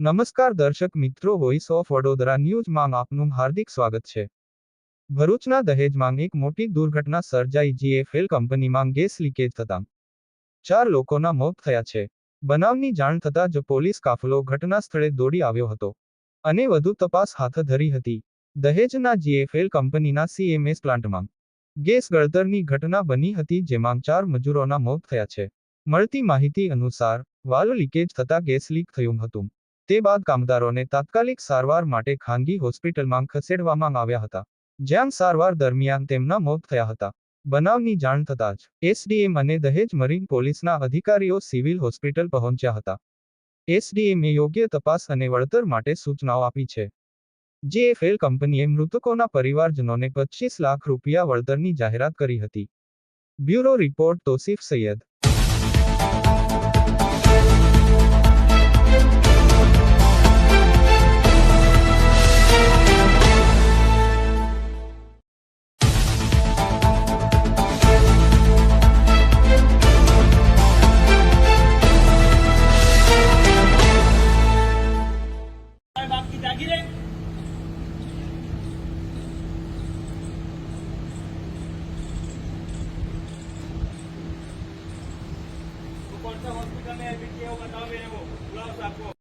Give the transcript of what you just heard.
નમસ્કાર દર્શક મિત્રો વોઇસ ઓફ વડોદરા ન્યૂઝમાં આપનું હાર્દિક સ્વાગત છે. ભરૂચના દહેજમાં એક મોટી દુર્ઘટના સર્જાઈ જીએફએલ કંપનીમાં ગેસ લીકેજ થતાં. ચાર લોકોના મોત થયા છે. બનાવની જાણ થતાં જ પોલીસ કાફલો ઘટના સ્થળે દોડી આવ્યો હતો અને વધુ તપાસ હાથ ધરી હતી. દહેજના જીએફએલ કંપનીના સીએમએસ પ્લાન્ટમાં ગેસ ગળતરની ઘટના બની હતી જેમાં ચાર મજૂરોના મોત થયા છે. મળતી માહિતી અનુસાર, વાલ લીકેજ થતાં ગેસ લીક થયું હતું. તે બાદ કામદારોને તાત્કાલિક સારવાર માટે ખાનગી હોસ્પિટલમાં ખસેડવામાં આવ્યા હતા. જ્યાં સારવાર દરમિયાન તેમના મોત થયા હતા. બનાવની જાણ થતાં જ એસડીએમ અને દહેજ મરીન પોલીસના અધિકારીઓ સિવિલ હોસ્પિટલ પહોંચ્યા હતા. એસડીએમએ યોગ્ય તપાસ અને વળતર માટે સૂચનાઓ આપી છે. જેએફએલ કંપનીએ મૃતકોના પરિવારજનોને પચીસ લાખ રૂપિયા વળતરની જાહેરાત કરી હતી. બ્યુરો રિપોર્ટ તોસીફ સૈયદ હોસ્પિટલને એવો બતાવે એવો ગુલાબ રાખો